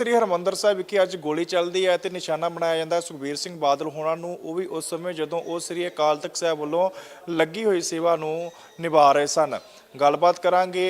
ਸ੍ਰੀ ਹਰਮੰਦਰ ਸਾਹਿਬ ਵਿਖੇ ਅੱਜ ਗੋਲੀ ਚੱਲਦੀ ਹੈ ਤੇ ਨਿਸ਼ਾਨਾ ਬਣਾਇਆ ਜਾਂਦਾ ਸੁਖਬੀਰ ਸਿੰਘ ਬਾਦਲ ਹੋਣਾ ਨੂੰ ਉਹ ਵੀ ਉਸ ਸਮੇਂ ਜਦੋਂ ਉਹ ਸ੍ਰੀ ਅਕਾਲ ਤਖਤ ਸਾਹਿਬ ਵੱਲੋਂ ਲੱਗੀ ਹੋਈ ਸੇਵਾ ਨੂੰ ਨਿਭਾ ਰਹੇ ਸਨ। ਗੱਲਬਾਤ ਕਰਾਂਗੇ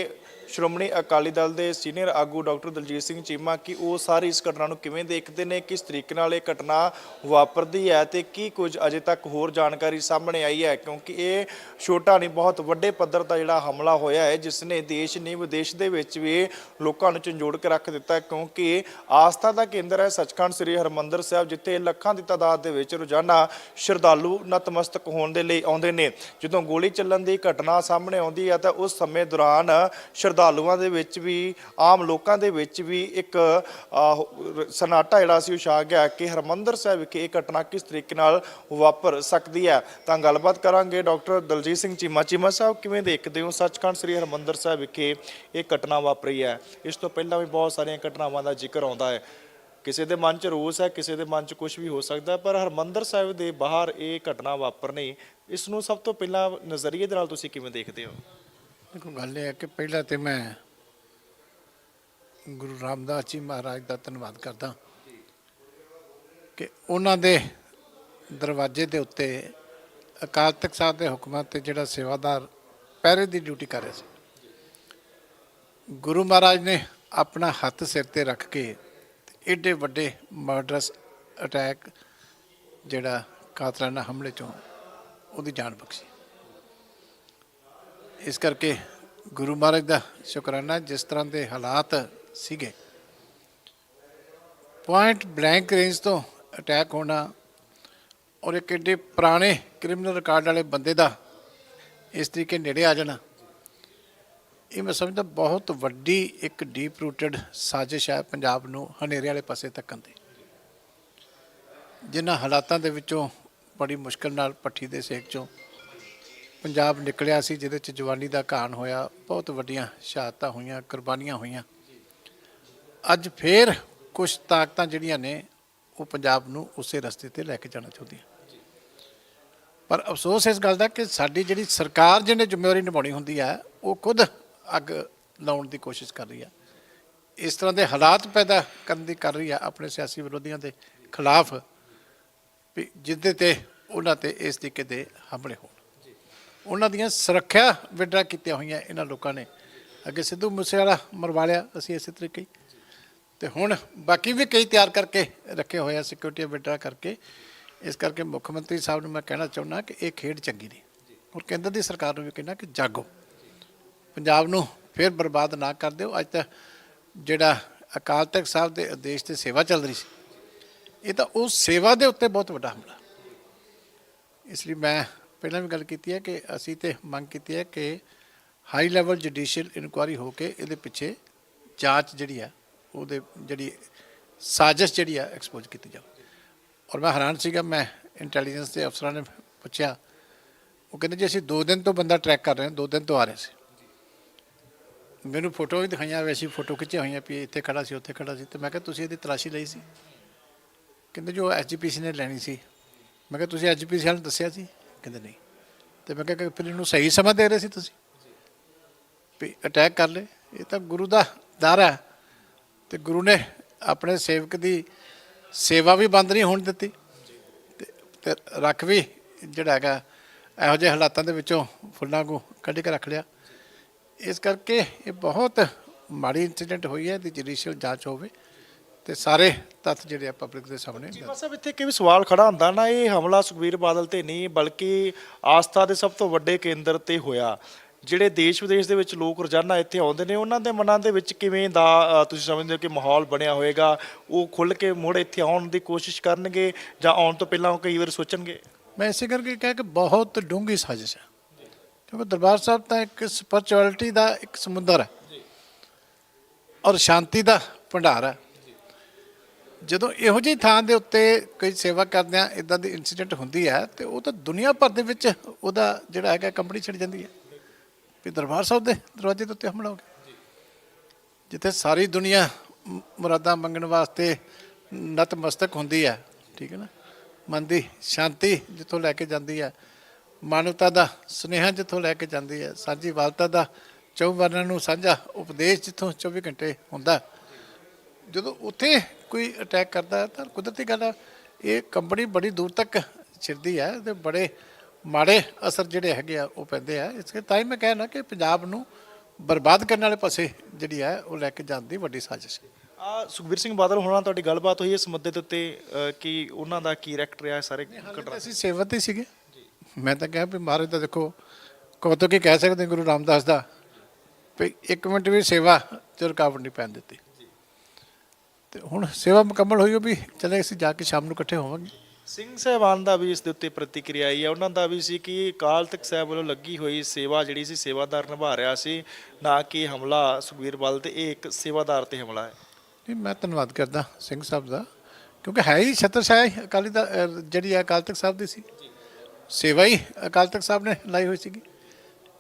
ਸ਼੍ਰੋਮਣੀ ਅਕਾਲੀ ਦਲ ਦੇ ਸੀਨੀਅਰ ਆਗੂ ਡਾਕਟਰ ਦਲਜੀਤ ਸਿੰਘ ਚੀਮਾ ਕਿ ਉਹ ਸਾਰੀ ਇਸ ਘਟਨਾ ਨੂੰ ਕਿਵੇਂ ਦੇਖਦੇ ਨੇ, ਕਿਸ ਤਰੀਕੇ ਨਾਲ ਇਹ ਘਟਨਾ ਵਾਪਰਦੀ ਹੈ ਤੇ ਕੀ ਕੁਝ ਅਜੇ ਤੱਕ ਹੋਰ ਜਾਣਕਾਰੀ ਸਾਹਮਣੇ ਆਈ ਹੈ? ਕਿਉਂਕਿ ਇਹ ਛੋਟਾ ਨਹੀਂ, ਬਹੁਤ ਵੱਡੇ ਪੱਧਰ ਦਾ ਜਿਹੜਾ ਹਮਲਾ ਹੋਇਆ ਹੈ, ਜਿਸ ਨੇ ਦੇਸ਼ ਨਹੀਂ ਵਿਦੇਸ਼ ਦੇ ਵਿੱਚ ਵੀ ਲੋਕਾਂ ਨੂੰ ਝੰਜੋੜ ਕੇ ਰੱਖ ਦਿੱਤਾ ਕਿਉਂਕਿ ਆਸਥਾ ਦਾ ਕੇਂਦਰ ਹੈ ਸੱਚਖੰਡ ਸ੍ਰੀ ਹਰਮੰਦਰ ਸਾਹਿਬ, ਜਿੱਥੇ ਲੱਖਾਂ ਦੀ ਤਾਦਾਦ ਦੇ ਵਿੱਚ ਰੋਜ਼ਾਨਾ ਸ਼ਰਧਾਲੂ ਨਤਮਸਤਕ ਹੋਣ ਦੇ ਲਈ ਆਉਂਦੇ ਨੇ। ਜਦੋਂ ਗੋਲੀ ਚੱਲਣ ਦੀ ਘਟਨਾ ਸਾਹਮਣੇ ਆਉਂਦੀ ਹੈ ਤਾਂ ਉਸ ਸਮੇਂ ਦੌਰਾਨ ਸ਼ਰਧਾਲੂਆਂ ਦੇ ਵਿੱਚ ਵੀ, ਆਮ ਲੋਕਾਂ ਦੇ ਵਿੱਚ ਵੀ ਇੱਕ ਸਨਾਟਾ ਜਿਹੜਾ ਸੀ ਉਹ ਛਾ ਗਿਆ ਕਿ ਹਰਮੰਦਰ ਸਾਹਿਬ ਵਿਖੇ ਇਹ ਘਟਨਾ ਕਿਸ ਤਰੀਕੇ ਨਾਲ ਵਾਪਰ ਸਕਦੀ ਹੈ। ਤਾਂ ਗੱਲਬਾਤ ਕਰਾਂਗੇ ਡਾਕਟਰ ਦਲਜੀਤ ਸਿੰਘ ਚੀਮਾ। ਚੀਮਾ ਸਾਹਿਬ, ਕਿਵੇਂ ਦੇਖਦੇ ਹੋ? ਸੱਚਖੰਡ ਸ੍ਰੀ ਹਰਮੰਦਰ ਸਾਹਿਬ ਵਿਖੇ ਇਹ ਘਟਨਾ ਵਾਪਰੀ ਹੈ। ਇਸ ਤੋਂ ਪਹਿਲਾਂ ਵੀ ਬਹੁਤ ਸਾਰੀਆਂ ਘਟਨਾਵਾਂ ਦਾ ਜ਼ਿਕਰ ਆਉਂਦਾ ਹੈ। ਕਿਸੇ ਦੇ ਮਨ 'ਚ ਰੋਸ ਹੈ, ਕਿਸੇ ਦੇ ਮਨ 'ਚ ਕੁਝ ਵੀ ਹੋ ਸਕਦਾ ਪਰ ਹਰਮੰਦਰ ਸਾਹਿਬ ਦੇ ਬਾਹਰ ਇਹ ਘਟਨਾ ਵਾਪਰਨੀ, ਇਸ ਨੂੰ ਸਭ ਤੋਂ ਪਹਿਲਾਂ ਨਜ਼ਰੀਏ ਦੇ ਨਾਲ ਤੁਸੀਂ ਕਿਵੇਂ ਦੇਖਦੇ ਹੋ? ਦੇਖੋ ਗੱਲ ਇਹ ਹੈ ਕਿ ਪਹਿਲਾਂ ਤੇ ਮੈਂ ਗੁਰੂ ਰਾਮਦਾਸ ਜੀ ਮਹਾਰਾਜ ਦਾ ਧੰਨਵਾਦ ਕਰਦਾ ਕਿ ਉਹਨਾਂ ਦੇ ਦਰਵਾਜ਼ੇ ਦੇ ਉੱਤੇ ਅਕਾਲ ਤਖਤ ਸਾਹਿਬ ਦੇ ਹੁਕਮਾਂ ਤੇ ਜਿਹੜਾ ਸੇਵਾਦਾਰ ਪਹਿਰੇ ਦੀ ਡਿਊਟੀ ਕਰ ਰਿਹਾ ਸੀ। ਗੁਰੂ ਮਹਾਰਾਜ ਨੇ ਆਪਣਾ ਹੱਥ ਸਿਰ ਤੇ ਰੱਖ ਕੇ ਤੇ ਏਡੇ ਵੱਡੇ ਮਰਡਰਸ ਅਟੈਕ ਜਿਹੜਾ ਕਾਤਲਾਨਾ ਹਮਲੇ ਚੋਂ ਉਹਦੀ ਜਾਨ ਬਖਸ਼ੀ। ਇਸ ਕਰਕੇ ਗੁਰੂ ਮਹਾਰਾਜ ਦਾ ਸ਼ੁਕਰਾਨਾ ਜਿਸ ਤਰ੍ਹਾਂ ਦੇ ਹਾਲਾਤ ਸੀਗੇ। ਪੁਆਇੰਟ ਬਲੈਂਕ ਰੇਂਜ ਤੋਂ ਅਟੈਕ ਹੋਣਾ ਔਰ ਇੱਕ ਏਡੇ ਪੁਰਾਣੇ ਕ੍ਰਿਮੀਨਲ ਰਿਕਾਰਡ ਵਾਲੇ ਬੰਦੇ ਦਾ ਇਸ ਤਰੀਕੇ ਨੇੜੇ ਆ ਜਾਣਾ, ਇਹ ਮੈਂ ਸਮਝਦਾ ਬਹੁਤ ਵੱਡੀ ਇੱਕ ਡੀਪ ਰੂਟਡ ਸਾਜ਼ਿਸ਼ ਹੈ ਪੰਜਾਬ ਨੂੰ ਹਨੇਰੇ ਵਾਲੇ ਪਾਸੇ ਧੱਕਣ ਦੀ। ਜਿਨ੍ਹਾਂ ਹਾਲਾਤਾਂ ਦੇ ਵਿੱਚੋਂ ਬੜੀ ਮੁਸ਼ਕਲ ਨਾਲ ਪੱਠੀ ਦੇ ਸੇਕ ਚੋਂ ਪੰਜਾਬ ਨਿਕਲਿਆ ਸੀ, ਜਿਹਦੇ ਚ ਜਵਾਨੀ ਦਾ ਘਾਣ ਹੋਇਆ, ਬਹੁਤ ਵੱਡੀਆਂ ਸ਼ਹਾਦਤਾਂ ਹੋਈਆਂ, ਕੁਰਬਾਨੀਆਂ ਹੋਈਆਂ। ਅੱਜ ਫੇਰ ਕੁਝ ਤਾਕਤਾਂ ਜਿਹੜੀਆਂ ਨੇ, ਉਹ ਪੰਜਾਬ ਨੂੰ ਉਸੇ ਰਸਤੇ ਤੇ ਲੈ ਕੇ ਜਾਣਾ ਚਾਹੁੰਦੀਆਂ। ਪਰ ਅਫਸੋਸ ਇਸ ਗੱਲ ਦਾ ਕਿ ਸਾਡੀ ਜਿਹੜੀ ਸਰਕਾਰ ਜਿਹਨੇ ਜ਼ਿੰਮੇਵਾਰੀ ਨਿਭਾਉਣੀ ਹੁੰਦੀ ਹੈ ਉਹ ਖੁਦ ਅੱਗ ਲਾਉਣ ਦੀ ਕੋਸ਼ਿਸ਼ ਕਰ ਰਹੀ ਹੈ ਇਸ ਤਰ੍ਹਾਂ ਦੇ ਹਾਲਾਤ ਪੈਦਾ ਕਰਨ ਦੀ ਕਰ ਰਹੀ ਹੈ ਆਪਣੇ ਸਿਆਸੀ ਵਿਰੋਧੀਆਂ ਦੇ ਖਿਲਾਫ, ਵੀ ਜਿੱਦੇ ਤੇ ਉਹਨਾਂ ਤੇ ਇਸ ਤਰੀਕੇ ਦੇ ਹਮਲੇ ਹੋਣ। ਉਹਨਾਂ ਦੀਆਂ ਸੁਰੱਖਿਆ ਵਿਡਰਾ ਕੀਤੀਆਂ ਹੋਈਆਂ ਇਹਨਾਂ ਲੋਕਾਂ ਨੇ। ਅੱਗੇ ਸਿੱਧੂ ਮੂਸੇਵਾਲਾ ਮਰਵਾ ਲਿਆ ਅਸੀਂ ਇਸੇ ਤਰੀਕੇ ਹੀ। ਤੇ ਹੁਣ ਬਾਕੀ ਵੀ ਕਈ ਤਿਆਰ ਕਰਕੇ ਰੱਖੇ ਹੋਏ ਆ ਸਿਕਿਉਰਿਟੀ ਵਿਡਰਾ ਕਰਕੇ। ਇਸ ਕਰਕੇ ਮੁੱਖ ਮੰਤਰੀ ਸਾਹਿਬ ਨੂੰ ਮੈਂ ਕਹਿਣਾ ਚਾਹੁੰਦਾ ਕਿ ਇਹ ਖੇਡ ਚੰਗੀ ਨਹੀਂ। ਔਰ ਕੇਂਦਰ ਦੀ ਸਰਕਾਰ ਨੂੰ ਵੀ ਕਹਿਣਾ ਕਿ ਜਾਗੋ। ਪੰਜਾਬ ਨੂੰ ਫਿਰ ਬਰਬਾਦ ਨਾ ਕਰ ਦਿਓ। ਅੱਜ ਤਾਂ ਜਿਹੜਾ ਅਕਾਲ ਤਖਤ ਸਾਹਿਬ ਦੇ ਆਦੇਸ਼ ਤੇ ਸੇਵਾ ਚੱਲ ਰਹੀ ਸੀ, ਇਹ ਤਾਂ ਉਸ ਸੇਵਾ ਦੇ ਉੱਤੇ ਬਹੁਤ ਵੱਡਾ ਹਮਲਾ। ਇਸ ਲਈ ਮੈਂ ਪਹਿਲਾਂ ਵੀ ਗੱਲ ਕੀਤੀ ਹੈ ਕਿ ਅਸੀਂ ਤੇ ਮੰਗ ਕੀਤੀ ਹੈ ਕਿ ਹਾਈ ਲੈਵਲ ਜੁਡੀਸ਼ੀਅਲ ਇਨਕੁਆਇਰੀ ਹੋ ਕੇ ਇਹਦੇ ਪਿੱਛੇ ਜਾਂਚ ਜਿਹੜੀ ਹੈ, ਉਹਦੇ ਜਿਹੜੀ ਸਾਜ਼ਿਸ਼ ਜਿਹੜੀ ਹੈ ਐਕਸਪੋਜ਼ ਕੀਤੀ ਜਾਵੇ। ਔਰ ਮੈਂ ਹੈਰਾਨ ਸੀਗਾ, ਮੈਂ ਇੰਟੈਲੀਜੈਂਸ ਦੇ ਅਫਸਰਾਂ ਨੇ ਪੁੱਛਿਆ, ਉਹ ਕਹਿੰਦੇ ਜੀ ਅਸੀਂ 2 ਦਿਨ ਤੋਂ ਬੰਦਾ ਟਰੈਕ ਕਰ ਰਹੇ ਹਾਂ 2 ਦਿਨ ਤੋਂ ਆ ਰਹੇ ਸੀ। ਮੈਨੂੰ ਫੋਟੋ ਵੀ ਦਿਖਾਈਆਂ, ਵੈਸੀ ਫੋਟੋ ਖਿੱਚੀਆਂ ਹੋਈਆਂ ਵੀ ਇੱਥੇ ਖੜਾ ਸੀ, ਉੱਥੇ ਖੜਾ ਸੀ। ਤੇ ਮੈਂ ਕਿਹਾ, ਤੁਸੀਂ ਇਹਦੀ ਤਲਾਸ਼ੀ ਲਈ ਸੀ? ਕਹਿੰਦੇ ਜੋ ਐਸਜੀਪੀਸੀ ਨੇ ਲੈਣੀ ਸੀ। ਮੈਂ ਕਿਹਾ, ਤੁਸੀਂ ਐਸਜੀਪੀਸੀ ਵਾਲਿਆਂ ਨੂੰ ਦੱਸਿਆ ਸੀ? ਕਹਿੰਦੇ ਨਹੀਂ। ਤੇ ਮੈਂ ਕਿਹਾ ਕਿ ਫਿਰ ਇਹਨੂੰ ਸਹੀ ਸਮਾਂ ਦੇ ਰਹੇ ਸੀ ਤੁਸੀਂ? ਵੀ ਅਟੈਕ ਕਰ ਲੈ ਇਹ ਤਾਂ ਗੁਰੂ ਦਾ ਦਰ ਹੈ। ਤੇ ਗੁਰੂ ਨੇ ਆਪਣੇ ਸੇਵਕ ਦੀ ਸੇਵਾ ਵੀ ਬੰਦ ਨਹੀਂ ਹੋਣ ਦਿੱਤੀ। ਤੇ ਤੇ ਰੱਖ ਵੀ ਜਿਹੜਾ ਹੈਗਾ, ਇਹੋ ਜਿਹੇ ਹਾਲਾਤਾਂ ਦੇ ਵਿੱਚੋਂ ਫੁੱਲਾਂ ਨੂੰ ਕੱਢ ਕੇ ਰੱਖ ਲਿਆ। ਇਸ ਕਰਕੇ ਇਹ ਬਹੁਤ ਮਾੜੀ ਇਨਸੀਡੈਂਟ ਹੋਈ ਹੈ ਦੀ ਜੁਡੀਸ਼ੀਅਲ ਜਾਂਚ ਹੋਵੇ। ਤੇ ਸਾਰੇ ਤੱਥ ਜਿਹੜੇ ਆ ਪਬਲਿਕ ਦੇ ਸਾਹਮਣੇ ਚੀਮਾ ਸਾਹਿਬ ਇੱਥੇ ਕਿ ਵੀ ਸਵਾਲ ਖੜਾ ਹੁੰਦਾ ਨਾ ਇਹ ਹਮਲਾ ਸੁਖਬੀਰ ਬਾਦਲ ਤੇ ਨਹੀਂ ਬਲਕਿ ਆਸਥਾ ਦੇ ਸਭ ਤੋਂ ਵੱਡੇ ਕੇਂਦਰ ਤੇ ਹੋਇਆ। ਜਿਹੜੇ ਦੇਸ਼ ਵਿਦੇਸ਼ ਦੇ ਵਿੱਚ ਲੋਕ ਰੋਜ਼ਾਨਾ ਇੱਥੇ ਆਉਂਦੇ ਨੇ ਉਹਨਾਂ ਦੇ ਮਨਾਂ ਦੇ ਵਿੱਚ ਕਿਵੇਂ ਦਾ ਤੁਸੀਂ ਸਮਝਦੇ ਹੋ ਕਿ ਮਾਹੌਲ ਬਣਿਆ ਹੋਏਗਾ? ਉਹ ਖੁੱਲ ਕੇ ਮੁੜ ਇੱਥੇ ਆਉਣ ਦੀ ਕੋਸ਼ਿਸ਼ ਕਰਨਗੇ ਜਾਂ ਆਉਣ ਤੋਂ ਪਹਿਲਾਂ ਉਹ ਕਈ ਵਾਰ ਸੋਚਣਗੇ? ਮੈਂ ਇਸੇ ਕਰਕੇ ਕਿਹਾ ਕਿ ਬਹੁਤ ਡੂੰਘੀ ਸਾਜ਼ਿਸ਼ ਹੈ। ਕਿਉਂਕਿ ਦਰਬਾਰ ਸਾਹਿਬ ਤਾਂ ਇੱਕ ਸਪਿਰਚੁਅਲਿਟੀ ਦਾ ਇੱਕ ਸਮੁੰਦਰ ਹੈ। ਔਰ ਸ਼ਾਂਤੀ ਦਾ ਭੰਡਾਰ ਹੈ। ਜਦੋਂ ਇਹੋ ਜਿਹੀ ਥਾਂ ਦੇ ਉੱਤੇ ਕੋਈ ਸੇਵਾ ਕਰਦਿਆਂ ਇਦਾਂ ਦੀ ਇਨਸੀਡੈਂਟ ਹੁੰਦੀ ਹੈ, ਤੇ ਉਹ ਤਾਂ ਦੁਨੀਆ ਭਰ ਦੇ ਵਿੱਚ ਉਹਦਾ ਜਿਹੜਾ ਹੈਗਾ ਕੰਪਨੀ ਛਿੜ ਜਾਂਦੀ ਹੈ। ਵੀ ਦਰਬਾਰ ਸਾਹਿਬ ਦੇ ਦਰਵਾਜ਼ੇ ਦੇ ਉੱਤੇ ਹਮਲਾ ਹੋ ਗਿਆ। ਜਿੱਥੇ ਸਾਰੀ ਦੁਨੀਆ ਮੁਰਾਦਾਂ ਮੰਗਣ ਵਾਸਤੇ ਨਤਮਸਤਕ ਹੁੰਦੀ ਹੈ, ਠੀਕ ਹੈ ਨਾ? ਮਨ ਦੀ ਸ਼ਾਂਤੀ ਜਿੱਥੋਂ ਲੈ ਕੇ ਜਾਂਦੀ ਹੈ, ਮਾਨਵਤਾ ਦਾ ਸੁਨੇਹਾ ਜਿੱਥੋਂ ਲੈ ਕੇ ਜਾਂਦੀ ਹੈ, ਸਾਂਝੀ ਵਾਲਤਾ ਦਾ ਚੌਵਰਨਾਂ ਨੂੰ ਸਾਂਝਾ ਉਪਦੇਸ਼ ਜਿੱਥੋਂ 24 ਘੰਟੇ ਹੁੰਦਾ ਜਦੋਂ ਉੱਥੇ ਕੋਈ ਅਟੈਕ ਕਰਦਾ ਹੈ ਤਾਂ ਕੁਦਰਤੀ ਗੱਲ ਆ ਇਹ ਕੰਪਨੀ ਬੜੀ ਦੂਰ ਤੱਕ ਛਿੜਦੀ ਹੈ ਤੇ ਬੜੇ ਮਾੜੇ ਅਸਰ ਜਿਹੜੇ ਹੈਗੇ ਆ ਉਹ ਪੈਂਦੇ ਆ। ਇਸ ਕਰਕੇ ਤਾਂ ਹੀ ਮੈਂ ਕਹਿਣਾ ਕਿ ਪੰਜਾਬ ਨੂੰ ਬਰਬਾਦ ਕਰਨ ਵਾਲੇ ਪਾਸੇ ਜਿਹੜੀ ਹੈ ਉਹ ਲੈ ਕੇ ਜਾਣ ਦੀ ਵੱਡੀ ਸਾਜ਼ਿਸ਼ ਹੈ। ਆ ਸੁਖਬੀਰ ਸਿੰਘ ਬਾਦਲ ਹੋਣਾ ਤੁਹਾਡੀ ਗੱਲਬਾਤ ਹੋਈ ਇਸ ਮੁੱਦੇ ਦੇ ਉੱਤੇ ਕਿ ਉਹਨਾਂ ਦਾ ਕੀ ਰੈਕਟ ਰਿਹਾ ਸਾਰੇ ਤਾਂ ਅਸੀਂ ਸੇਵਾ ਤੇ ਸੀਗੇ। ਮੈਂ ਤਾਂ ਕਿਹਾ ਵੀ ਮਹਾਰਾਜ ਦਾ ਦੇਖੋ ਕੌਤਕ ਹੀ ਕਹਿ ਸਕਦੇ ਗੁਰੂ ਰਾਮਦਾਸ ਦਾ ਵੀ ਇੱਕ ਮਿੰਟ ਵੀ ਸੇਵਾ ਚ ਰੁਕਾਵਟ ਨਹੀਂ ਪੈਣ ਦਿੱਤੀ। ਤੇ ਹੁਣ ਸੇਵਾ ਮੁਕੰਮਲ ਹੋਈ ਉਹ ਵੀ ਚਲੇ ਅਸੀਂ ਜਾ ਕੇ ਸ਼ਾਮ ਨੂੰ ਇਕੱਠੇ ਹੋਵਾਂਗੇ। ਸਿੰਘ ਸਾਹਿਬਾਨ ਦਾ ਵੀ ਇਸ ਦੇ ਉੱਤੇ ਪ੍ਰਤੀਕਿਰਿਆ ਆਈ ਹੈ ਉਹਨਾਂ ਦਾ ਵੀ ਸੀ ਕਿ ਅਕਾਲ ਤਖਤ ਸਾਹਿਬ ਵੱਲੋਂ ਲੱਗੀ ਹੋਈ ਸੇਵਾ ਜਿਹੜੀ ਸੀ ਸੇਵਾਦਾਰ ਨਿਭਾ ਰਿਹਾ ਸੀ ਨਾ ਕਿ ਹਮਲਾ ਸੁਖਬੀਰ ਬਾਦਲ ਤੇ ਇਹ ਇੱਕ ਸੇਵਾਦਾਰ ਤੇ ਹਮਲਾ ਹੈ। ਨਹੀਂ ਮੈਂ ਧੰਨਵਾਦ ਕਰਦਾ ਸਿੰਘ ਸਾਹਿਬ ਦਾ ਕਿਉਂਕਿ ਹੈ ਹੀ ਛਤਰਛਾਇਆ ਹੀ ਅਕਾਲੀ ਦਾ ਜਿਹੜੀ ਹੈ ਅਕਾਲ ਤਖਤ ਸਾਹਿਬ ਦੀ ਸੀ। ਸੇਵਾ ਹੀ ਅਕਾਲ ਤਖਤ ਸਾਹਿਬ ਨੇ ਲਾਈ ਹੋਈ ਸੀਗੀ।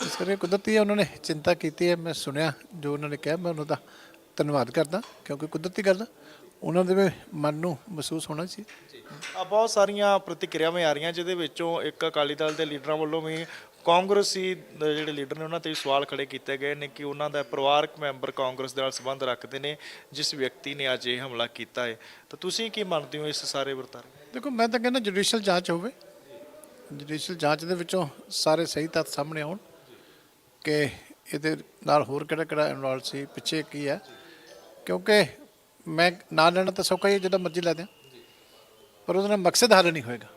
ਇਸ ਕਰਕੇ ਕੁਦਰਤੀ ਹੈ ਉਹਨਾਂ ਨੇ ਚਿੰਤਾ ਕੀਤੀ ਹੈ ਮੈਂ ਸੁਣਿਆ ਜੋ ਉਹਨਾਂ ਨੇ ਕਿਹਾ ਮੈਂ ਉਹਨਾਂ ਦਾ ਧੰਨਵਾਦ ਕਰਦਾ ਕਿਉਂਕਿ ਕੁਦਰਤੀ ਗੱਲ ਆ, ਉਹਨਾਂ ਦੇ ਮਨ ਨੂੰ ਮਹਿਸੂਸ ਹੋਣਾ ਸੀ। ਆ ਬਹੁਤ ਸਾਰੀਆਂ ਪ੍ਰਤੀਕਿਰਿਆਵਾਂ ਆ ਰਹੀਆਂ ਜਿਹਦੇ ਵਿੱਚੋਂ ਇੱਕ ਅਕਾਲੀ ਦਲ ਦੇ ਲੀਡਰਾਂ ਵੱਲੋਂ ਵੀ ਕਾਂਗਰਸੀ ਦੇ ਜਿਹੜੇ ਲੀਡਰ ਨੇ ਉਹਨਾਂ ਤੇ ਵੀ ਸਵਾਲ ਖੜੇ ਕੀਤੇ ਗਏ ਨੇ ਕਿ ਉਹਨਾਂ ਦਾ ਪਰਿਵਾਰਕ ਮੈਂਬਰ ਕਾਂਗਰਸ ਦੇ ਨਾਲ ਸੰਬੰਧ ਰੱਖਦੇ ਨੇ ਜਿਸ ਵਿਅਕਤੀ ਨੇ ਅੱਜ ਇਹ ਹਮਲਾ ਕੀਤਾ ਹੈ। ਤਾਂ ਤੁਸੀਂ ਕੀ ਮੰਨਦੇ ਹੋ ਇਸ ਸਾਰੇ ਵਰਤਾਰੇ? ਦੇਖੋ ਮੈਂ ਤਾਂ ਕਹਿੰਦਾ ਜੁਡੀਸ਼ੀਅਲ ਜਾਂਚ ਹੋਵੇ। ਜੁਡੀਸ਼ੀਅਲ ਜਾਂਚ ਦੇ ਵਿੱਚੋਂ ਸਾਰੇ ਸਹੀ ਤੱਥ ਸਾਹਮਣੇ ਆਉਣ ਕਿ ਇਹਦੇ ਨਾਲ ਹੋਰ ਕਿਹੜਾ ਕਿਹੜਾ ਇਨਵੋਲਵ ਸੀ ਪਿੱਛੇ ਕੀ ਹੈ। ਕਿਉਂਕਿ ਮੈਂ ਨਾਂ ਲੈਣਾ ਤਾਂ ਸੌਖਾ ਹੀ ਹੈ, ਜਦੋਂ ਮਰਜ਼ੀ ਲੈ ਦਿਆਂ। ਪਰ ਉਹਦਾ ਨਾਲ ਮਕਸਦ ਹੱਲ ਨਹੀਂ ਹੋਏਗਾ।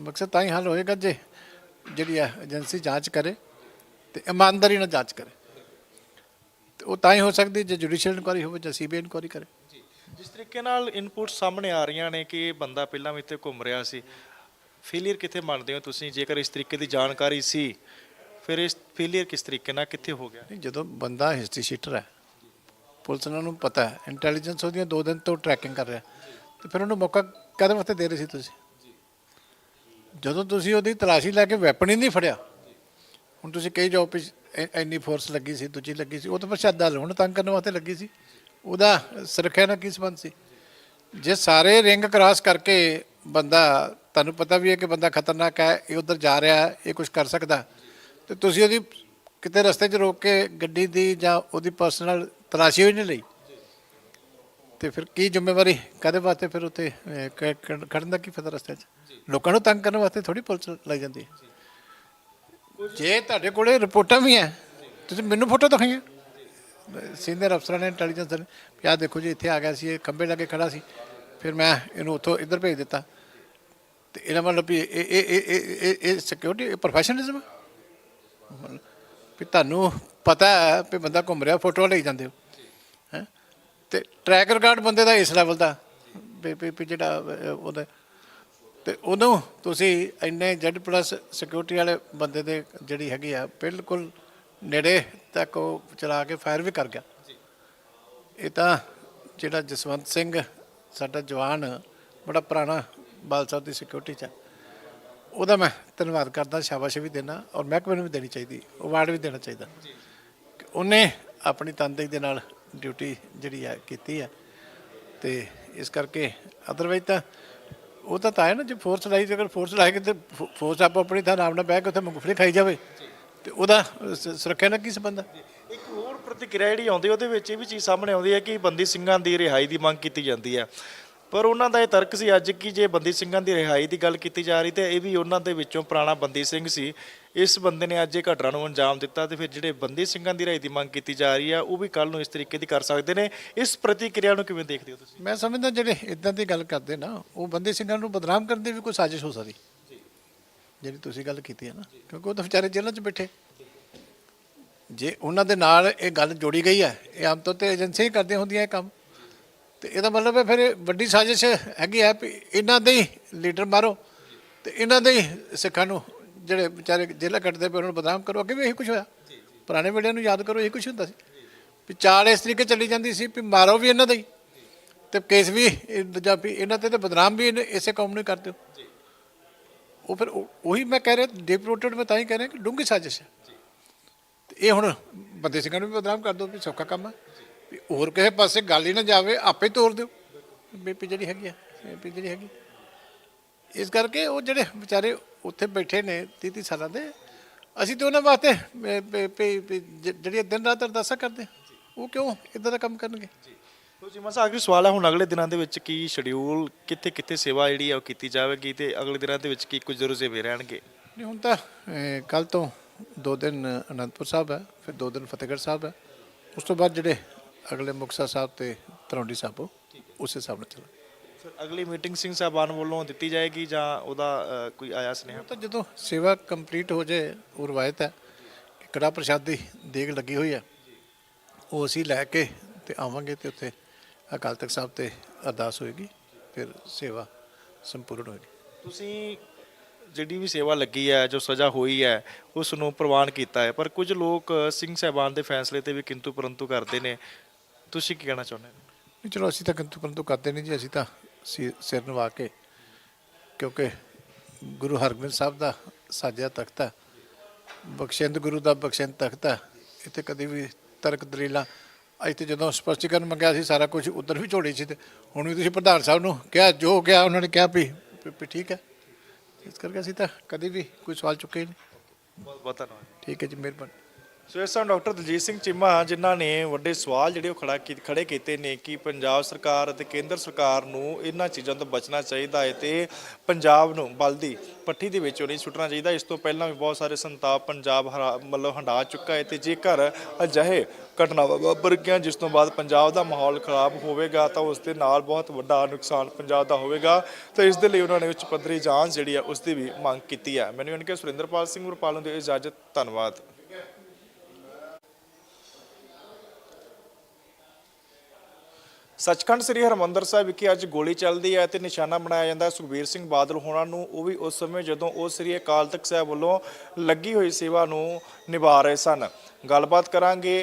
ਮਕਸਦ ਤਾਂ ਹੀ ਹੱਲ ਹੋਏਗਾ ਜੇ ਜਿਹੜੀ ਹੈ ਏਜੰਸੀ ਜਾਂਚ ਕਰੇ ਤੇ ਇਮਾਨਦਾਰੀ ਨਾਲ ਜਾਂਚ ਕਰੇ। ਤੇ ਉਹ ਤਾਂ ਹੀ ਹੋ ਸਕਦੀ ਜੇ ਜੁਡੀਸ਼ੀਅਲ ਇਨਕੁਆਰੀ ਹੋਵੇ ਜਾਂ ਸੀਬੀਆਈ ਇਨਕੁਆਰੀ ਕਰੇ। ਜਿਸ ਤਰੀਕੇ ਨਾਲ ਇਨਪੁਟ ਸਾਹਮਣੇ ਆ ਰਹੀਆਂ ਨੇ ਕਿ ਇਹ ਬੰਦਾ ਪਹਿਲਾਂ ਵੀ ਇੱਥੇ ਘੁੰਮ ਰਿਹਾ ਸੀ ਫੇਲਿਅਰ ਕਿੱਥੇ ਮੰਨਦੇ ਹੋ ਤੁਸੀਂ? ਜੇਕਰ ਇਸ ਤਰੀਕੇ ਦੀ ਜਾਣਕਾਰੀ ਸੀ ਫਿਰ ਇਸ ਫੇਲਿਅਰ ਕਿਸ ਤਰੀਕੇ ਨਾਲ ਕਿੱਥੇ ਹੋ ਗਿਆ? ਨਹੀਂ ਜਦੋਂ ਬੰਦਾ ਹਿਸਟਰੀ ਸ਼ੀਟਰ ਹੈ ਪੁਲਿਸ ਉਹਨਾਂ ਨੂੰ ਪਤਾ ਹੈ। ਇੰਟੈਲੀਜੈਂਸ ਉਹਦੀਆਂ ਦੋ ਦਿਨ ਤੋਂ ਟਰੈਕਿੰਗ ਕਰ ਰਿਹਾ ਤੇ ਫਿਰ ਉਹਨੂੰ ਮੌਕਾ ਕਦੇ ਵਾਸਤੇ ਦੇ ਰਹੇ ਸੀ ਤੁਸੀਂ? ਜਦੋਂ ਤੁਸੀਂ ਉਹਦੀ ਤਲਾਸ਼ੀ ਲੈ ਕੇ ਵੈਪਨ ਹੀ ਨਹੀਂ ਫੜਿਆ, ਹੁਣ ਤੁਸੀਂ ਕਹੀ ਜਾਓ ਵੀ ਇੰਨੀ ਫੋਰਸ ਲੱਗੀ ਸੀ, ਦੂਜੀ ਲੱਗੀ ਸੀ, ਉਹ ਤਾਂ ਪ੍ਰਸ਼ਾਦਾ ਲਾਉਣ ਤੰਗ ਕਰਨ ਵਾਸਤੇ ਲੱਗੀ ਸੀ। ਉਹਦਾ ਸੁਰੱਖਿਆ ਨਾਲ ਕੀ ਸੰਬੰਧ ਸੀ? ਜੇ ਸਾਰੇ ਰਿੰਗ ਕ੍ਰਾਸ ਕਰਕੇ ਬੰਦਾ, ਤੁਹਾਨੂੰ ਪਤਾ ਵੀ ਹੈ ਕਿ ਬੰਦਾ ਖਤਰਨਾਕ ਹੈ, ਇਹ ਉਧਰ ਜਾ ਰਿਹਾ ਹੈ, ਇਹ ਕੁਝ ਕਰ ਸਕਦਾ। ਤੇ ਤੁਸੀਂ ਉਹਦੀ ਕਿਤੇ ਰਸਤੇ 'ਚ ਰੋਕ ਕੇ ਗੱਡੀ ਦੀ ਜਾਂ ਉਹਦੀ ਪਰਸਨਲ ਤਲਾਸ਼ੀ ਹੋਈ ਨਹੀਂ ਲਈ। ਤੇ ਫਿਰ ਕੀ ਜ਼ਿੰਮੇਵਾਰੀ? ਕਦੇ ਵਾਸਤੇ ਫਿਰ ਉੱਤੇ ਕ- ਖੜਨ ਦਾ ਕੀ ਫਾਇਦਾ ਰਸਤੇ 'ਚ? ਲੋਕਾਂ ਨੂੰ ਤੰਗ ਕਰਨ ਵਾਸਤੇ ਥੋੜੀ ਪੁਲਿਸ ਲਾਈ ਜਾਂਦੀ ਹੈ। ਜੇ ਤੁਹਾਡੇ ਕੋਲੇ ਰਿਪੋਰਟਾਂ ਵੀ ਹੈ ਤੁਸੀਂ ਮੈਨੂੰ ਫੋਟੋ ਦਿਖਾਈਆਂ। ਸੀਨੀਅਰ ਅਫਸਰਾਂ ਨੇ ਇੰਟੈਲੀਜੈਂਸ ਨੇ ਆਹ ਦੇਖੋ ਜੀ ਇੱਥੇ ਆ ਗਿਆ ਸੀ ਇਹ ਖੰਬੇ ਲਾ ਕੇ ਖੜਾ ਸੀ। ਫਿਰ ਮੈਂ ਇਹਨੂੰ ਉੱਥੋਂ ਇੱਧਰ ਭੇਜ ਦਿੱਤਾ। ਤੇ ਇਹਨਾਂ ਮਤਲਬ ਵੀ ਇਹ ਇਹ ਇਹ ਇਹ- ਸਿਕਿਉਰਿਟੀ ਪ੍ਰੋਫੈਸ਼ਨਲਿਜ਼ਮ ਵੀ ਤੁਹਾਨੂੰ ਪਤਾ ਹੈ ਵੀ ਬੰਦਾ ਘੁੰਮ ਰਿਹਾ ਫੋਟੋ ਲਈ ਜਾਂਦੇ ਹੋ। ਹੈ? ਤੇ ਟਰੈਕ ਰਿਕਾਰਡ ਬੰਦੇ ਦਾ ਇਸ ਲੈਵਲ ਦਾ ਵੀ- ਜਿਹੜਾ ਉਹਦਾ। ਤੇ ਉਹਨੂੰ ਤੁਸੀਂ ਇੰਨੇ Z ਪਲੱਸ ਸਿਕਿਉਰਿਟੀ ਵਾਲੇ ਬੰਦੇ ਦੇ ਜਿਹੜੀ ਹੈਗੀ ਆ ਬਿਲਕੁਲ ਨੇੜੇ ਤੱਕ ਉਹ ਚਲਾ ਕੇ ਫਾਇਰ ਵੀ ਕਰ ਗਿਆ। ਇਹ ਤਾਂ ਜਿਹੜਾ ਜਸਵੰਤ ਸਿੰਘ ਸਾਡਾ ਜਵਾਨ ਬੜਾ ਪੁਰਾਣਾ ਬਾਲ ਸਾਹਿਬ ਦੀ ਸਿਕਿਉਰਿਟੀ ਚ। ਉਹਦਾ ਮੈਂ ਧੰਨਵਾਦ ਕਰਦਾ ਸ਼ਾਬਾਸ਼ ਵੀ ਦੇਣਾ ਔਰ ਮਹਿਕਮੇ ਨੂੰ ਵੀ ਦੇਣੀ ਚਾਹੀਦੀ ਅਵਾਰਡ ਵੀ ਦੇਣਾ ਚਾਹੀਦਾ। ਉਹਨੇ ਆਪਣੀ ਤਨਦੇਹੀ ਦੇ ਨਾਲ ਡਿਊਟੀ ਜਿਹੜੀ ਹੈ ਕੀਤੀ ਹੈ ਤੇ ਇਸ ਕਰਕੇ ਅਦਰਵਾਈਜ਼ ਤਾਂ ਉਹ ਤਾਂ ਤਾਂ ਹੈ ਨਾ, ਜੇ ਫੋਰਸ ਲਾਈ ਅਗਰ ਫੋਰਸ ਲਾਏਗੀ ਤੇ ਫੋਰਸ ਆਪੋ ਆਪਣੀ ਥਾਂ ਆਰਾਮ ਨਾਲ ਬਹਿ ਕੇ ਉੱਥੇ ਮੁਗਫਲੀ ਖਾਈ ਜਾਵੇ, ਤੇ ਉਹਦਾ ਸੁਰੱਖਿਆ ਨਾਲ ਕੀ ਸੰਬੰਧ ਹੈ ਇੱਕ ਹੋਰ ਪ੍ਰਤੀਕਿਰਿਆ ਜਿਹੜੀ ਆਉਂਦੀ ਉਹਦੇ ਵਿੱਚ ਇਹ ਵੀ ਚੀਜ਼ ਸਾਹਮਣੇ ਆਉਂਦੀ ਹੈ ਕਿ ਬੰਦੀ ਸਿੰਘਾਂ ਦੀ ਰਿਹਾਈ ਦੀ ਮੰਗ ਕੀਤੀ ਜਾਂਦੀ ਹੈ। ਪਰ ਉਹਨਾਂ ਦਾ ਇਹ ਤਰਕ ਸੀ ਅੱਜ ਕਿ ਜੇ ਬੰਦੀ ਸਿੰਘਾਂ ਦੀ ਰਿਹਾਈ ਦੀ ਗੱਲ ਕੀਤੀ ਜਾ ਰਹੀ ਤੇ ਇਹ ਵੀ ਉਹਨਾਂ ਦੇ ਵਿੱਚੋਂ ਪੁਰਾਣਾ ਬੰਦੀ ਸਿੰਘ ਸੀ। ਇਸ ਬੰਦੇ ਨੇ ਅੱਜ ਇਹ ਘਟਨਾ ਨੂੰ ਅੰਜਾਮ ਦਿੱਤਾ ਤੇ ਫਿਰ ਜਿਹੜੇ ਬੰਦੀ ਸਿੰਘਾਂ ਦੀ ਰਿਹਾਈ ਦੀ ਮੰਗ ਕੀਤੀ ਜਾ ਰਹੀ ਹੈ ਉਹ ਵੀ ਕੱਲ ਨੂੰ ਇਸ ਤਰੀਕੇ ਦੀ ਕਰ ਸਕਦੇ ਨੇ। ਇਸ ਪ੍ਰਤੀਕਿਰਿਆ ਨੂੰ ਕਿਵੇਂ ਦੇਖਦੇ ਹੋ ਤੁਸੀਂ? ਮੈਂ ਸਮਝਦਾ ਜਿਹੜੇ ਇਦਾਂ ਦੀ ਗੱਲ ਕਰਦੇ ਨਾ ਉਹ ਬੰਦੇ ਸਿੰਘਾਂ ਨੂੰ ਬਦਨਾਮ ਕਰਨ ਦੀ ਵੀ ਕੋਈ ਸਾਜ਼ਿਸ਼ ਹੋ ਸਕਦੀ। ਜਿਹੜੀ ਤੁਸੀਂ ਗੱਲ ਕੀਤੀ ਹੈ ਨਾ ਕਿਉਂਕਿ ਉਹ ਤਾਂ ਵਿਚਾਰੇ ਜੇਲ੍ਹਾਂ 'ਚ ਬੈਠੇ। ਜੇ ਉਹਨਾਂ ਦੇ ਨਾਲ ਇਹ ਗੱਲ ਜੋੜੀ ਗਈ ਹੈ ਇਹ ਆਮ ਤੌਰ ਤੇ ਏਜੰਸੀਆਂ ਹੀ ਕਰਦੀਆਂ ਹੁੰਦੀਆਂ ਇਹ ਕੰਮ। ਤੇ ਇਹਦਾ ਮਤਲਬ ਹੈ ਫਿਰ ਇਹ ਵੱਡੀ ਸਾਜ਼ਿਸ਼ ਹੈਗੀ ਹੈ ਵੀ ਇਹਨਾਂ ਦੇ ਹੀ ਲੀਡਰ ਮਾਰੋ ਤੇ ਇਹਨਾਂ ਦੇ ਹੀ ਸਿੱਖਾਂ ਨੂੰ ਜਿਹੜੇ ਵਿਚਾਰੇ ਜੇਲ੍ਹਾਂ ਕੱਟਦੇ ਪਏ ਉਹਨਾਂ ਨੂੰ ਬਦਨਾਮ ਕਰੋ। ਅੱਗੇ ਵੀ ਇਹੀ ਕੁਝ ਹੋਇਆ। ਪੁਰਾਣੇ ਵੇਲਿਆਂ ਨੂੰ ਯਾਦ ਕਰੋ ਇਹ ਕੁਝ ਹੁੰਦਾ ਸੀ। ਵੀ ਚਾਲ ਇਸ ਤਰੀਕੇ ਚੱਲੀ ਜਾਂਦੀ ਸੀ ਵੀ ਮਾਰੋ ਵੀ ਇਹਨਾਂ ਦਾ ਹੀ। ਤੇ ਕੇਸ ਵੀ ਦੂਜਾ ਵੀ ਇਹਨਾਂ ਤੇ ਤੇ ਬਦਨਾਮ ਵੀ ਇਸੇ ਕੌਮ ਨੂੰ ਹੀ ਕਰਦੇ ਹੋ ਉਹ ਫਿਰ ਉਹ- ਮੈਂ ਕਹਿ ਰਿਹਾ ਡੀਪ ਰੂਟਡ ਮੈਂ ਤਾਂ ਹੀ ਕਹਿ ਰਿਹਾ ਕਿ ਡੂੰਘੀ ਸਾਜ਼ਿਸ਼ ਹੈ। ਇਹ ਹੁਣ ਬੰਦੇ ਸਿੰਘਾਂ ਨੂੰ ਵੀ ਬਦਨਾਮ ਕਰ ਦੋ ਵੀ ਸੌਖਾ ਕੰਮ ਹੈ। ਵੀ ਹੋਰ ਕਿਸੇ ਪਾਸੇ ਗੱਲ ਹੀ ਨਾ ਜਾਵੇ ਆਪੇ ਤੋੜ ਦਿਓ। ਬੀਪੀ ਜਿਹੜੀ ਹੈਗੀ ਆ ਬੀਪੀ ਜਿਹੜੀ ਹੈਗੀ। ਇਸ ਕਰਕੇ ਉਹ ਜਿਹੜੇ ਵਿਚਾਰੇ ਉੱਥੇ ਬੈਠੇ ਨੇ 30 30 ਸਾਲਾਂ ਦੇ ਅਸੀਂ ਤੇ ਉਹਨਾਂ ਵਾਸਤੇ ਜ- ਜਿਹੜੀਆਂ ਦਿਨ ਰਾਤ ਅਰਦਾਸਾਂ ਕਰਦੇ ਉਹ ਕਿਉਂ ਇਦਾਂ ਦਾ ਕੰਮ ਕਰਨਗੇ? ਤੋ ਜੀ ਮਸਾ ਆਖਰੀ ਸਵਾਲ ਹੈ ਹੁਣ ਅਗਲੇ ਦਿਨਾਂ ਦੇ ਵਿੱਚ ਕੀ ਸ਼ਡਿਊਲ ਕਿੱਥੇ ਕਿੱਥੇ ਸੇਵਾ ਜਿਹੜੀ ਹੈ ਉਹ ਕੀਤੀ ਜਾਵੇਗੀ ਤੇ ਅਗਲੇ ਦਿਨਾਂ ਦੇ ਵਿੱਚ ਕੀ ਕੁਝ ਜ਼ਰੂਰ ਸੇਵੇ ਰਹਿਣਗੇ? ਨਹੀਂ ਹੁਣ ਤਾਂ ਕੱਲ ਤੋਂ ਦੋ ਦਿਨ ਅਨੰਦਪੁਰ ਸਾਹਿਬ ਹੈ ਫਿਰ ਦੋ ਦਿਨ ਫਤਿਹਗੜ੍ਹ ਸਾਹਿਬ ਹੈ। ਉਸ ਤੋਂ ਬਾਅਦ ਜਿਹੜੇ ਅਗਲੇ ਮੁਕਤਸਰ ਸਾਹਿਬ ਤੇ ਤਰੌਂਡੀ ਸਾਹਿਬ ਉਸੇ ਹਿਸਾਬ ਨਾਲ ਚੱਲ। ਸਰ ਅਗਲੀ ਮੀਟਿੰਗ ਸਿੰਘ ਸਾਹਿਬਾਨ ਵੱਲੋਂ ਦਿੱਤੀ ਜਾਏਗੀ ਜਾਂ ਉਹਦਾ ਅ, ਕੋਈ ਆਇਆ ਸੁਨੇਹਾ? ਤਾਂ ਜਦੋਂ ਸੇਵਾ ਕੰਪਲੀਟ ਹੋ ਜਾਏ ਉਹ ਰਵਾਇਤ ਹੈ। ਕਿ ਕੜਾ ਪ੍ਰਸ਼ਾਦ ਦੇਗ ਲੱਗੀ ਹੋਈ ਹੈ। ਉਹ ਅਸੀਂ ਲੈ ਕੇ ਤੇ ਆਵਾਂਗੇ ਤੇ ਉੱਥੇ ਅਕਾਲ ਤਖਤ ਸਾਹਿਬ ਤੇ ਅਰਦਾਸ ਹੋਏਗੀ ਫਿਰ ਸੇਵਾ ਸੰਪੂਰਨ ਹੋਏਗੀ। ਤੁਸੀਂ ਜਿਹੜੀ ਵੀ ਸੇਵਾ ਲੱਗੀ ਹੈ ਜੋ ਸਜ਼ਾ ਹੋਈ ਹੈ ਉਸ ਨੂੰ ਪ੍ਰਵਾਨ ਕੀਤਾ ਹੈ। ਪਰ ਕੁਝ ਲੋਕ ਸਿੰਘ ਸਾਹਿਬਾਨ ਦੇ ਫੈਸਲੇ ਤੇ ਵੀ ਕਿੰਤੂ ਪਰੰਤੂ ਕਰਦੇ ਨੇ। ਤੁਸੀਂ ਕੀ ਕਹਿਣਾ ਚਾਹੁੰਦੇ ਹੋ? ਨਹੀਂ ਚਲੋ ਅਸੀਂ ਤਾਂ ਕੰਤੂ ਪਰੰਤੂ ਕਰਦੇ ਨਹੀਂ ਜੀ ਅਸੀਂ ਤਾਂ ਸਿ- ਸਿਰ ਨਵਾ ਕੇ ਕਿਉਂਕਿ ਗੁਰੂ ਹਰਗੋਬਿੰਦ ਸਾਹਿਬ ਦਾ ਸਾਜਿਆ ਤਖਤ ਹੈ ਬਖਸ਼ਿੰਦ ਗੁਰੂ ਦਾ ਬਖਸ਼ਿੰਦ ਤਖਤ ਹੈ ਇੱਥੇ ਕਦੀ ਵੀ ਤਰਕ ਦਲੀਲਾਂ ਅੱਜ ਤੇ ਜਦੋਂ ਸਪਸ਼ਟੀਕਰਨ ਮੰਗਿਆ ਸੀ ਸਾਰਾ ਕੁਝ ਉਧਰ ਵੀ ਝੋੜੀ ਸੀ ਤੇ ਹੁਣ ਵੀ ਤੁਸੀਂ ਪ੍ਰਧਾਨ ਸਾਹਿਬ ਨੂੰ ਕਿਹਾ ਜੋ ਕਿਹਾ ਉਹਨਾਂ ਨੇ ਕਿਹਾ ਵੀ ਵੀ- ਵੀ ਠੀਕ ਹੈ। ਇਸ ਕਰਕੇ ਅਸੀਂ ਤਾਂ ਕਦੀ ਵੀ ਕੋਈ ਸਵਾਲ ਚੁੱਕੇ ਹੀ ਨਹੀਂ। ਬਹੁਤ ਬਹੁਤ ਧੰਨਵਾਦ। ਠੀਕ ਹੈ ਜੀ ਮਿਹਰਬਾਨੀ। ਸੋ ਇਸ ਤਰ੍ਹਾਂ ਡਾਕਟਰ ਦਲਜੀਤ ਸਿੰਘ ਚੀਮਾ, ਜਿਨ੍ਹਾਂ ਨੇ ਵੱਡੇ ਸਵਾਲ ਜਿਹੜੇ ਉਹ ਖੜਾ ਕੀ- ਖੜੇ ਕੀਤੇ ਨੇ ਕਿ ਪੰਜਾਬ ਸਰਕਾਰ ਅਤੇ ਕੇਂਦਰ ਸਰਕਾਰ ਨੂੰ ਇਹਨਾਂ ਚੀਜ਼ਾਂ ਤੋਂ ਬਚਣਾ ਚਾਹੀਦਾ ਹੈ ਤੇ ਪੰਜਾਬ ਨੂੰ ਬਲਦੀ ਪੱਠੀ ਦੇ ਵਿੱਚੋਂ ਨਹੀਂ ਸੁੱਟਣਾ ਚਾਹੀਦਾ। ਇਸ ਤੋਂ ਪਹਿਲਾਂ ਵੀ ਬਹੁਤ ਸਾਰੇ ਸੰਤਾਪ ਪੰਜਾਬ ਹਰਾ- ਮਤਲਬ ਹੰਡਾ ਚੁੱਕਾ ਹੈ ਤੇ ਜੇਕਰ ਅਜਿਹੇ ਘਟਨਾਵਾਂ ਵਾਪਰ ਗਈਆਂ, ਜਿਸ ਤੋਂ ਬਾਅਦ ਪੰਜਾਬ ਦਾ ਮਾਹੌਲ ਖਰਾਬ ਹੋਵੇਗਾ, ਤਾਂ ਉਸ ਦੇ ਨਾਲ ਬਹੁਤ ਵੱਡਾ ਨੁਕਸਾਨ ਪੰਜਾਬ ਦਾ ਹੋਵੇਗਾ। ਤਾਂ ਇਸ ਦੇ ਲਈ ਉਹਨਾਂ ਨੇ ਉੱਚ ਪੱਧਰੀ ਜਾਂਚ ਜਿਹੜੀ ਹੈ ਉਸ ਦੀ ਵੀ ਮੰਗ ਕੀਤੀ ਹੈ। ਮੈਨੂੰ ਇਹਨਾਂ ਕਿ ਸੁਰਿੰਦਰਪਾਲ ਸਿੰਘ ਗੁਰਪਾਲ ਦੀ ਇਜਾਜ਼ਤ। ਧੰਨਵਾਦ। ਸੱਚਖੰਡ ਸ੍ਰੀ ਹਰਮੰਦਰ ਸਾਹਿਬ ਵਿਖੇ ਅੱਜ ਗੋਲੀ ਚੱਲਦੀ ਹੈ ਤੇ ਨਿਸ਼ਾਨਾ ਬਣਾਇਆ ਜਾਂਦਾ ਹੈ। ਸੁਖਬੀਰ ਸਿੰਘ ਬਾਦਲ ਹੋਣਾ ਨੂੰ ਉਹ ਵੀ ਉਸ ਸਮੇਂ ਜਦੋਂ ਉਹ ਸ੍ਰੀ ਅਕਾਲ ਤਖਤ ਸਾਹਿਬ ਵੱਲੋਂ ਲੱਗੀ ਹੋਈ ਸੇਵਾ ਨੂੰ ਨਿਭਾ ਰਹੇ ਸਨ। ਗੱਲਬਾਤ ਕਰਾਂਗੇ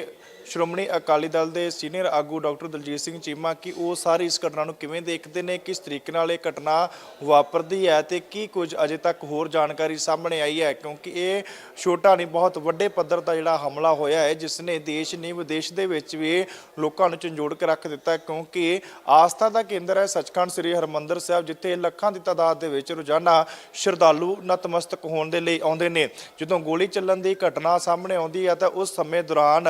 ਸ਼੍ਰੋਮਣੀ ਅਕਾਲੀ ਦਲ ਦੇ ਸੀਨੀਅਰ ਆਗੂ ਡਾਕਟਰ ਦਲਜੀਤ ਸਿੰਘ ਚੀਮਾ, ਕਿ ਉਹ ਸਾਰੀ ਇਸ ਘਟਨਾ ਨੂੰ ਕਿਵੇਂ ਦੇਖਦੇ ਨੇ? ਕਿਸ ਤਰੀਕੇ ਨਾਲ ਇਹ ਘਟਨਾ ਵਾਪਰਦੀ ਹੈ ਤੇ ਕੀ ਕੁਝ ਅਜੇ ਤੱਕ ਹੋਰ ਜਾਣਕਾਰੀ ਸਾਹਮਣੇ ਆਈ ਹੈ? ਕਿਉਂਕਿ ਇਹ ਛੋਟਾ ਨਹੀਂ, ਬਹੁਤ ਵੱਡੇ ਪੱਧਰ ਦਾ ਜਿਹੜਾ ਹਮਲਾ ਹੋਇਆ ਹੈ ਜਿਸ ਨੇ ਦੇਸ਼ ਨਹੀਂ, ਵਿਦੇਸ਼ ਦੇ ਵਿੱਚ ਵੀ ਲੋਕਾਂ ਨੂੰ ਝੰਜੋੜ ਕੇ ਰੱਖ ਦਿੱਤਾ ਕਿਉਂਕਿ ਆਸਥਾ ਦਾ ਕੇਂਦਰ ਹੈ ਸੱਚਖੰਡ ਸ੍ਰੀ ਹਰਮੰਦਰ ਸਾਹਿਬ, ਜਿੱਥੇ ਲੱਖਾਂ ਦੀ ਤਾਦਾਦ ਦੇ ਵਿੱਚ ਰੋਜ਼ਾਨਾ ਸ਼ਰਧਾਲੂ ਨਤਮਸਤਕ ਹੋਣ ਦੇ ਲਈ ਆਉਂਦੇ ਨੇ। ਜਦੋਂ ਗੋਲੀ ਚੱਲਣ ਦੀ ਘਟਨਾ ਸਾਹਮਣੇ ਆਉਂਦੀ ਹੈ, ਤਾਂ ਉਸ ਸਮੇਂ ਦੌਰਾਨ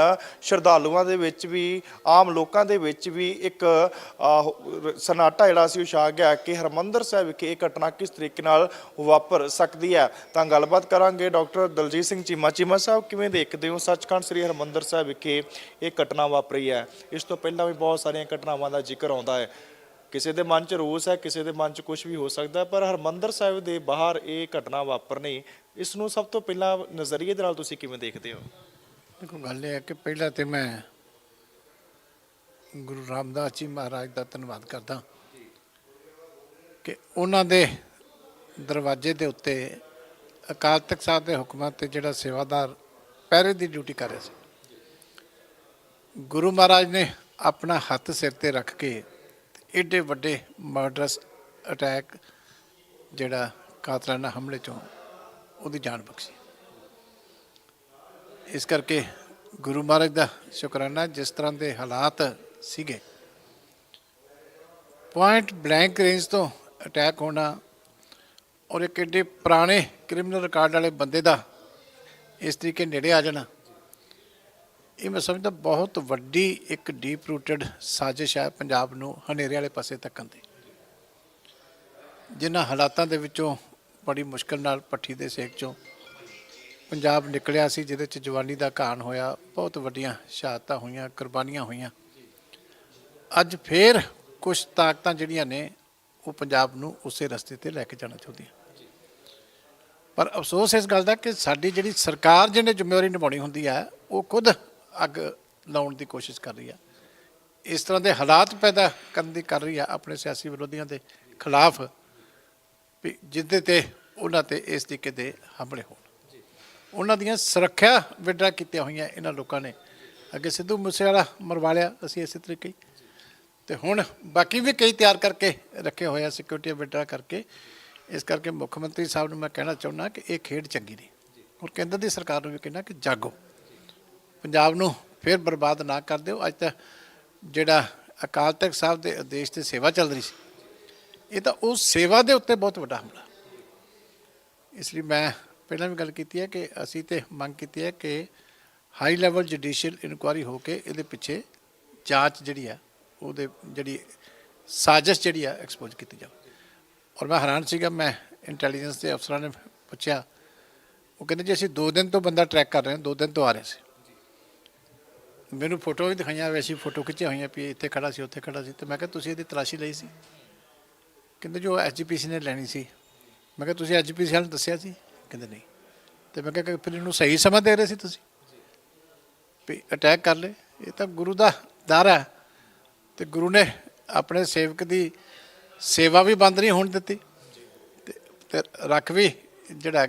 ਸ਼ਰਧਾਲੂਆਂ ਦੇ ਵਿੱਚ ਵੀ, ਆਮ ਲੋਕਾਂ ਦੇ ਵਿੱਚ ਵੀ ਇੱਕ ਸਨਾਟਾ ਜਿਹੜਾ ਸੀ ਉਹ ਛਾ ਗਿਆ ਕਿ ਹਰਮੰਦਰ ਸਾਹਿਬ ਵਿਖੇ ਇਹ ਘਟਨਾ ਕਿਸ ਤਰੀਕੇ ਨਾਲ ਵਾਪਰ ਸਕਦੀ ਹੈ। ਤਾਂ ਗੱਲਬਾਤ ਕਰਾਂਗੇ ਡਾਕਟਰ ਦਲਜੀਤ ਸਿੰਘ ਚੀਮਾ। ਚੀਮਾ ਸਾਹਿਬ, ਕਿਵੇਂ ਦੇਖਦੇ ਹੋ? ਸੱਚਖੰਡ ਸ੍ਰੀ ਹਰਮੰਦਰ ਸਾਹਿਬ ਵਿਖੇ ਇਹ ਘਟਨਾ ਵਾਪਰੀ ਹੈ। ਇਸ ਤੋਂ ਪਹਿਲਾਂ ਵੀ ਬਹੁਤ ਸਾਰੀਆਂ ਘਟਨਾਵਾਂ ਦਾ ਜ਼ਿਕਰ ਆਉਂਦਾ ਹੈ। ਕਿਸੇ ਦੇ ਮਨ 'ਚ ਰੋਸ ਹੈ, ਕਿਸੇ ਦੇ ਮਨ 'ਚ ਕੁਝ ਵੀ ਹੋ ਸਕਦਾ ਪਰ ਹਰਮੰਦਰ ਸਾਹਿਬ ਦੇ ਬਾਹਰ ਇਹ ਘਟਨਾ ਵਾਪਰਨੀ, ਇਸ ਨੂੰ ਸਭ ਤੋਂ ਪਹਿਲਾਂ ਨਜ਼ਰੀਏ ਦੇ ਨਾਲ ਤੁਸੀਂ ਕਿਵੇਂ ਦੇਖਦੇ ਹੋ? ਦੇਖੋ ਗੱਲ ਇਹ ਹੈ ਕਿ ਪਹਿਲਾਂ ਤੇ ਮੈਂ ਗੁਰੂ ਰਾਮਦਾਸ ਜੀ ਮਹਾਰਾਜ ਦਾ ਧੰਨਵਾਦ ਕਰਦਾ ਕਿ ਉਹਨਾਂ ਦੇ ਦਰਵਾਜ਼ੇ ਦੇ ਉੱਤੇ ਅਕਾਲ ਤਖਤ ਸਾਹਿਬ ਦੇ ਹੁਕਮਾਂ ਤੇ ਜਿਹੜਾ ਸੇਵਾਦਾਰ ਪਹਿਰੇ ਦੀ ਡਿਊਟੀ ਕਰ ਰਿਹਾ ਸੀ। ਗੁਰੂ ਮਹਾਰਾਜ ਨੇ ਆਪਣਾ ਹੱਥ ਸਿਰ ਤੇ ਰੱਖ ਕੇ ਏਡੇ ਵੱਡੇ ਮਰਡਰਸ ਅਟੈਕ ਜਿਹੜਾ ਕਾਤਲਾਨਾ ਹਮਲੇ ਚੋਂ ਉਹਦੀ ਜਾਨ ਬਖਸ਼ੀ। ਇਸ ਕਰਕੇ ਗੁਰੂ ਮਹਾਰਾਜ ਦਾ ਸ਼ੁਕਰਾਨਾ ਜਿਸ ਤਰ੍ਹਾਂ ਦੇ ਹਾਲਾਤ ਸੀਗੇ। ਪੁਆਇੰਟ ਬਲੈਂਕ ਰੇਂਜ ਤੋਂ ਅਟੈਕ ਹੋਣਾ ਔਰ ਇੱਕ ਏਡੇ ਪੁਰਾਣੇ ਕ੍ਰਿਮੀਨਲ ਰਿਕਾਰਡ ਵਾਲੇ ਬੰਦੇ ਦਾ ਇਸ ਤਰੀਕੇ ਨੇੜੇ ਆ ਜਾਣਾ, ਇਹ ਮੈਂ ਸਮਝਦਾ ਬਹੁਤ ਵੱਡੀ ਇੱਕ ਡੀਪ ਰੂਟਡ ਸਾਜ਼ਿਸ਼ ਹੈ ਪੰਜਾਬ ਨੂੰ ਹਨੇਰੇ ਵਾਲੇ ਪਾਸੇ ਤੱਕਣ ਦੀ। ਜਿਨ੍ਹਾਂ ਹਾਲਾਤਾਂ ਦੇ ਵਿੱਚੋਂ ਬੜੀ ਮੁਸ਼ਕਲ ਨਾਲ ਪੱਠੀ ਦੇ ਸੇਕ ਚੋਂ ਪੰਜਾਬ ਨਿਕਲਿਆ ਸੀ, ਜਿਹਦੇ ਚ ਜਵਾਨੀ ਦਾ ਘਾਣ ਹੋਇਆ, ਬਹੁਤ ਵੱਡੀਆਂ ਸ਼ਹਾਦਤਾਂ ਹੋਈਆਂ, ਕੁਰਬਾਨੀਆਂ ਹੋਈਆਂ। ਅੱਜ ਫੇਰ ਕੁਝ ਤਾਕਤਾਂ ਜਿਹੜੀਆਂ ਨੇ, ਉਹ ਪੰਜਾਬ ਨੂੰ ਉਸੇ ਰਸਤੇ ਤੇ ਲੈ ਕੇ ਜਾਣਾ ਚਾਹੁੰਦੀਆਂ। ਪਰ ਅਫਸੋਸ ਇਸ ਗੱਲ ਦਾ ਕਿ ਸਾਡੀ ਜਿਹੜੀ ਸਰਕਾਰ ਜਿਹਨੇ ਜ਼ਿੰਮੇਵਾਰੀ ਨਿਭਾਉਣੀ ਹੁੰਦੀ ਹੈ, ਉਹ ਖੁਦ ਅੱਗ ਲਾਉਣ ਦੀ ਕੋਸ਼ਿਸ਼ ਕਰ ਰਹੀ ਹੈ। ਇਸ ਤਰ੍ਹਾਂ ਦੇ ਹਾਲਾਤ ਪੈਦਾ ਕਰਨ ਦੀ ਕਰ ਰਹੀ ਹੈ ਆਪਣੇ ਸਿਆਸੀ ਵਿਰੋਧੀਆਂ ਦੇ ਖਿਲਾਫ, ਵੀ ਜਿੱਦੇ ਤੇ ਉਹਨਾਂ ਤੇ ਇਸ ਤਰੀਕੇ ਦੇ ਹਮਲੇ ਹੋਣ। ਉਹਨਾਂ ਦੀਆਂ ਸੁਰੱਖਿਆ ਵਿਡਰਾ ਕੀਤੀਆਂ ਹੋਈਆਂ ਇਹਨਾਂ ਲੋਕਾਂ ਨੇ। ਅੱਗੇ ਸਿੱਧੂ ਮੂਸੇਵਾਲਾ ਮਰਵਾ ਲਿਆ ਅਸੀਂ ਇਸੇ ਤਰੀਕੇ ਹੀ। ਤੇ ਹੁਣ ਬਾਕੀ ਵੀ ਕਈ ਤਿਆਰ ਕਰਕੇ ਰੱਖੇ ਹੋਏ ਆ ਸਿਕਿਉਰਿਟੀ ਵਿਡਰਾ ਕਰਕੇ। ਇਸ ਕਰਕੇ ਮੁੱਖ ਮੰਤਰੀ ਸਾਹਿਬ ਨੂੰ ਮੈਂ ਕਹਿਣਾ ਚਾਹੁੰਦਾ ਕਿ ਇਹ ਖੇਡ ਚੰਗੀ ਨਹੀਂ। ਔਰ ਕੇਂਦਰ ਦੀ ਸਰਕਾਰ ਨੂੰ ਵੀ ਕਹਿਣਾ ਕਿ ਜਾਗੋ। ਪੰਜਾਬ ਨੂੰ ਫਿਰ ਬਰਬਾਦ ਨਾ ਕਰ ਦਿਓ। ਅੱਜ ਤਾਂ ਜਿਹੜਾ ਅਕਾਲ ਤਖਤ ਸਾਹਿਬ ਦੇ ਆਦੇਸ਼ ਤੇ ਸੇਵਾ ਚੱਲ ਰਹੀ ਸੀ, ਇਹ ਤਾਂ ਉਸ ਸੇਵਾ ਦੇ ਉੱਤੇ ਬਹੁਤ ਵੱਡਾ ਹਮਲਾ। ਇਸ ਲਈ ਮੈਂ ਪਹਿਲਾਂ ਵੀ ਗੱਲ ਕੀਤੀ ਹੈ ਕਿ ਅਸੀਂ ਤੇ ਮੰਗ ਕੀਤੀ ਹੈ ਕਿ ਹਾਈ ਲੈਵਲ ਜੁਡੀਸ਼ੀਅਲ ਇਨਕੁਆਇਰੀ ਹੋ ਕੇ ਇਹਦੇ ਪਿੱਛੇ ਜਾਂਚ ਜਿਹੜੀ ਆ ਉਹਦੇ ਜਿਹੜੀ ਸਾਜ਼ਿਸ਼ ਜਿਹੜੀ ਆ ਐਕਸਪੋਜ਼ ਕੀਤੀ ਜਾਵੇ। ਔਰ ਮੈਂ ਹੈਰਾਨ ਸੀਗਾ, ਮੈਂ ਇੰਟੈਲੀਜੈਂਸ ਦੇ ਅਫਸਰਾਂ ਨੇ ਪੁੱਛਿਆ, ਉਹ ਕਹਿੰਦੇ ਜੀ, ਅਸੀਂ 2 ਦਿਨ ਤੋਂ ਬੰਦਾ ਟਰੈਕ ਕਰ ਰਹੇ ਹਾਂ 2 ਦਿਨ ਤੋਂ ਆ ਰਹੇ ਸੀ। ਮੈਨੂੰ ਫੋਟੋ ਵੀ ਦਿਖਾਈਆਂ ਵੈਸੀ ਫੋਟੋ ਖਿੱਚੀਆਂ ਹੋਈਆਂ ਵੀ ਇੱਥੇ ਖੜਾ ਸੀ, ਉੱਥੇ ਖੜਾ ਸੀ। ਤੇ ਮੈਂ ਕਿਹਾ, ਤੁਸੀਂ ਇਹਦੀ ਤਲਾਸ਼ੀ ਲਈ ਸੀ? ਕਹਿੰਦੇ ਜੋ ਐਸਜੀਪੀਸੀ ਨੇ ਲੈਣੀ ਸੀ। ਮੈਂ ਕਿਹਾ, ਤੁਸੀਂ ਐਸਜੀਪੀਸੀ ਵਾਲਿਆਂ ਨੂੰ ਦੱਸਿਆ ਸੀ? ਕਹਿੰਦੇ ਨਹੀਂ। ਤੇ ਮੈਂ ਕਿਹਾ ਕਿ ਫਿਰ ਇਹਨੂੰ ਸਹੀ ਸਮਾਂ ਦੇ ਰਹੇ ਸੀ ਤੁਸੀਂ? ਵੀ ਅਟੈਕ ਕਰ ਲੈ ਇਹ ਤਾਂ ਗੁਰੂ ਦਾ ਦਰ ਹੈ। ਤੇ ਗੁਰੂ ਨੇ ਆਪਣੇ ਸੇਵਕ ਦੀ ਸੇਵਾ ਵੀ ਬੰਦ ਨਹੀਂ ਹੋਣ ਦਿੱਤੀ। ਤੇ ਰੱਖ ਵੀ ਜਿਹੜਾ ਹੈਗਾ